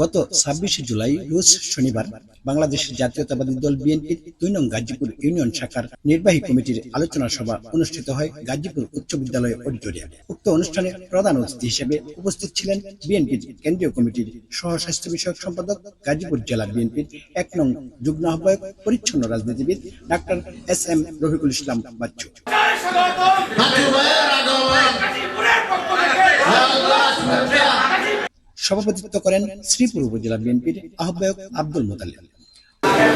গত ছাব্বিশে জুলাই, রোজ শনিবার, বাংলাদেশ জাতীয়তাবাদী দল বিএনপির দুই নং গাজীপুর ইউনিয়ন শাখার নির্বাহী কমিটির আলোচনা সভা অনুষ্ঠিত হয় গাজীপুর উচ্চ বিদ্যালয় অডিটোরিয়ামে। উক্ত অনুষ্ঠানে প্রধান অতিথি হিসেবে উপস্থিত ছিলেন বিএনপির কেন্দ্রীয় কমিটির সহ স্বাস্থ্য বিষয়ক সম্পাদক গাজীপুর জেলা বিএনপির এক নং যুগ্ম আহ্বায়ক, পরিচ্ছন্ন রাজনীতিবিদ doctor S M Rafiqul Islam Bachchu. সভাপতিত্ব করেন শ্রীপুর উপজেলা বিএনপির আহ্বায়ক আব্দুল মোতালিব।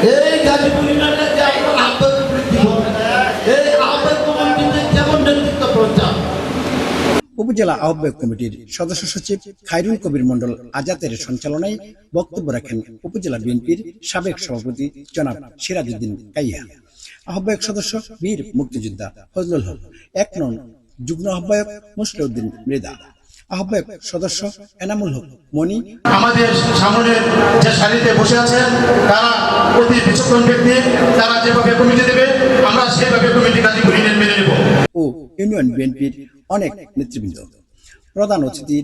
এই গাজীপুর ইউনিয়নের যে আপনার আহ্বায়ক বৃদ্ধি এই আহ্বায়ক কমিটিতে কেমন নেতৃত্ব প্রচার। উপজেলা আহ্বায়ক কমিটির সদস্য সচিব খায়রুল কবির মন্ডল আজাতের সঞ্চালনায় বক্তব্য রাখেন উপজেলা বিএনপির সাবেক সভাপতি জনাব সিরাজউদ্দিন কাইয়া। আহ্বায়ক সদস্য বীর মুক্তিযোদ্ধা ফজলুল হক এক নং যুগ্ম আহ্বায়ক মুসলিউদ্দিন মৃদা আহ্বায়ক সদস্য এনামুল হক মনি আমাদের সামনের যে সারিতে বসে আছেন তারা অতি বিচক্ষণ ব্যক্তি তারা যেভাবে কমিটি দেবে আমরা সেভাবে কমিটি গাজীপুর ইউনিয়ন মেনে নেব। ও ইউনিয়ন বিএনপির অনেক নেতৃবৃন্দ। প্রধান অতিথি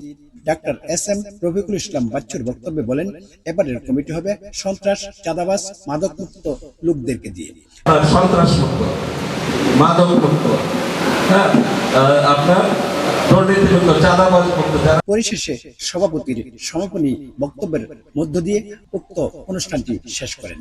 doctor S M Rafiqul Islam বাচ্চুর বক্তব্যে বলেন এবারের কমিটি হবে সন্ত্রাস চাঁদাবাজ মাদকমুক্ত লোকদেরকে দিয়ে। সন্ত্রাস মুক্ত মাদক মুক্ত। হ্যাঁ আপনার? পরিশেষে সভাপতির সমাপনী বক্তব্যের মধ্য দিয়ে উক্ত অনুষ্ঠানটি শেষ করেন।